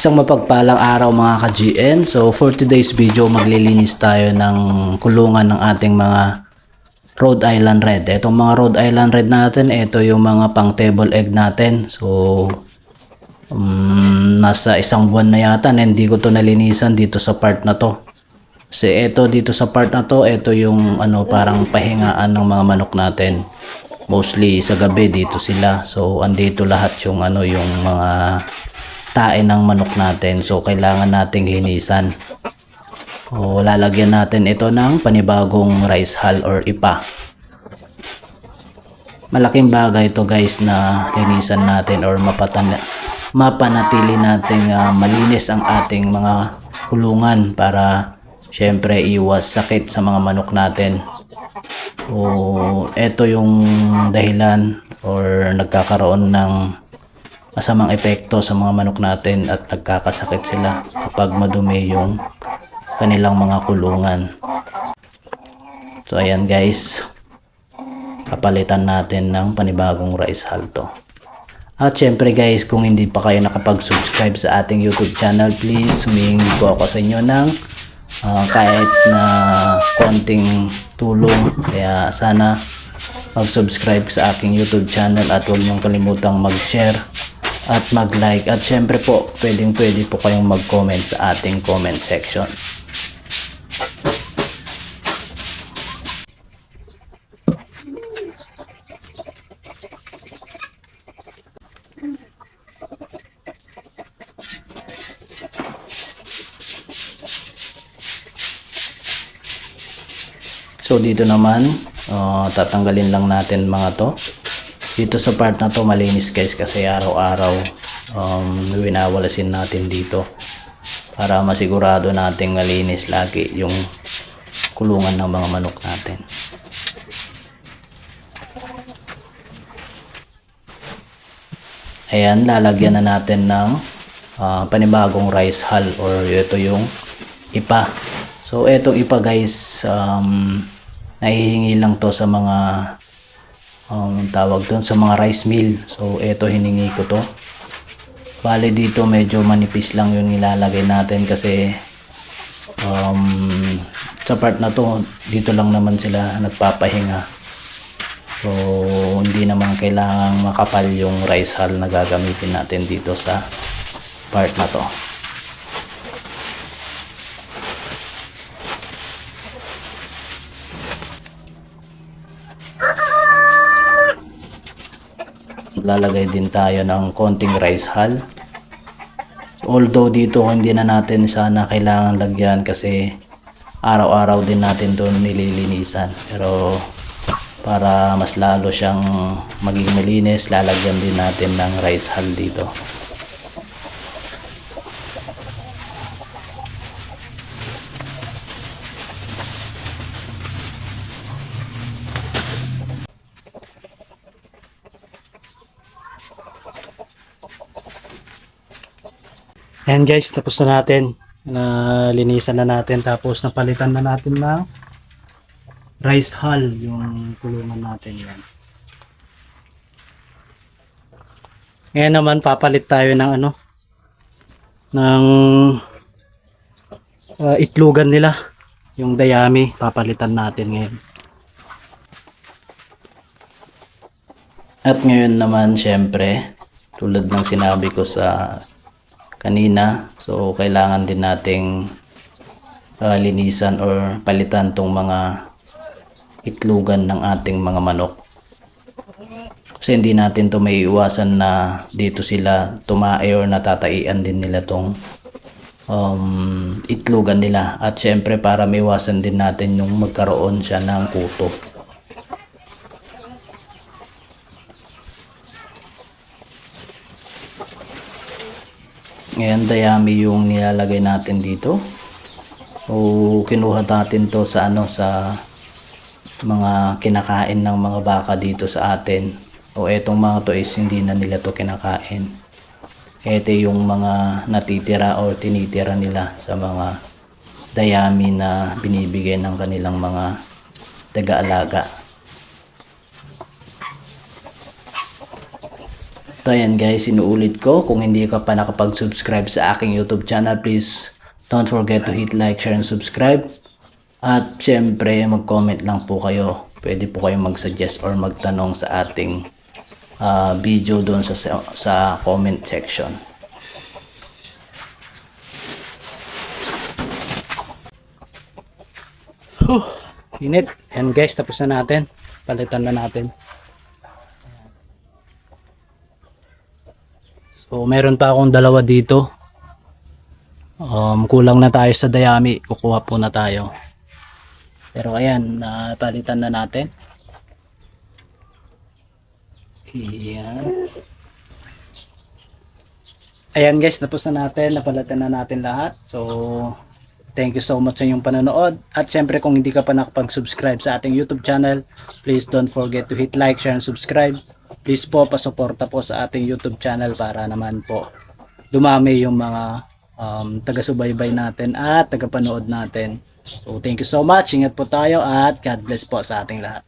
Isang mapagpalang araw mga ka-GN. So for today's video, maglilinis tayo ng kulungan ng ating mga Rhode Island Red. Itong mga Rhode Island Red natin, ito yung mga pang table egg natin. So um, nasa isang buwan na yata na hindi ko to nalinisan dito sa part na to. Kasi ito dito sa part na to, ito yung ano parang pahingaan ng mga manok natin. Mostly sa gabi dito sila. So andito lahat yung ano yung mga tae ng manok natin. So kailangan nating linisan. O lalagyan natin ito ng panibagong rice hull or ipa. Malaking bagay ito guys na linisan natin or mapatan mapanatili nating ah, malinis ang ating mga kulungan para syempre iwas sakit sa mga manok natin. O ito yung dahilan or nagkakaroon ng masamang epekto sa mga manok natin at nagkakasakit sila kapag madumi yung kanilang mga kulungan. So ayan guys, papalitan natin ng panibagong rice hull to. At syempre guys, kung hindi pa kayo nakapag-subscribe sa ating YouTube channel, please humingi po ako sa inyo ng ah, kahit na konting tulong. Kaya sana mag-subscribe sa aking YouTube channel at huwag niyong kalimutang mag-share at mag-like. At syempre po, pwedeng pwede po kayong mag-comment sa ating comment section. So dito naman, uh, tatanggalin lang natin mga to. Dito sa part na to malinis guys kasi araw-araw um, winawalasin natin dito para masigurado nating malinis lagi yung kulungan ng mga manok natin. Ayan, lalagyan na natin ng ah, panibagong rice hull or ito yung ipa. So, etong ipa guys, um, nahihingi lang to sa mga um, tawag doon sa mga rice mill. So, eto hiningi ko to. Bale dito medyo manipis lang yung nilalagay natin kasi um, sa part na to, dito lang naman sila nagpapahinga. So, hindi naman kailangang makapal yung rice hull na gagamitin natin dito sa part na to. Lalagay din tayo ng konting rice hull. Although dito hindi na natin sana kailangan lagyan kasi araw-araw din natin to nililinisan. Pero para mas lalo siyang maging malinis, lalagyan din natin ng rice hull dito. Ayan guys, tapos na natin. Na linisan na natin tapos napalitan na natin ng rice hull yung kulungan natin yan. Ngayon naman papalit tayo ng ano ng uh, itlugan nila yung dayami papalitan natin ngayon. At ngayon naman syempre tulad ng sinabi ko sa kanina. So kailangan din nating uh, linisan or palitan tong mga itlugan ng ating mga manok. Kasi hindi natin to may iwasan na dito sila tumae or natataian din nila tong um, itlugan nila. At syempre para maiwasan din natin yung magkaroon siya ng kuto Ngayon, dayami yung nilalagay natin dito. O kinuha natin to sa ano sa mga kinakain ng mga baka dito sa atin. O etong mga to is hindi na nila to kinakain. Ito yung mga natitira o tinitira nila sa mga dayami na binibigay ng kanilang mga taga-alaga. So ayan guys, inuulit ko, kung hindi ka pa nakapag-subscribe sa aking YouTube channel, please don't forget to hit like, share, and subscribe. At syempre, mag-comment lang po kayo. Pwede po kayong mag-suggest or magtanong sa ating ah, video doon sa, sa comment section. Init. Yan guys, tapos na natin. Palitan na natin. So, meron pa akong dalawa dito. Um, kulang na tayo sa dayami. Kukuha po na tayo. Pero ayan, napalitan na natin. Ayan. Ayan guys, tapos na natin. Napalitan na natin lahat. So, Thank you so much sa inyong panonood. At syempre kung hindi ka pa nakapag-subscribe sa ating YouTube channel, please don't forget to hit like, share, and subscribe. Please po, pasuporta po sa ating YouTube channel para naman po dumami yung mga um, taga-subaybay natin at taga-panood natin. So thank you so much. Ingat po tayo at God bless po sa ating lahat.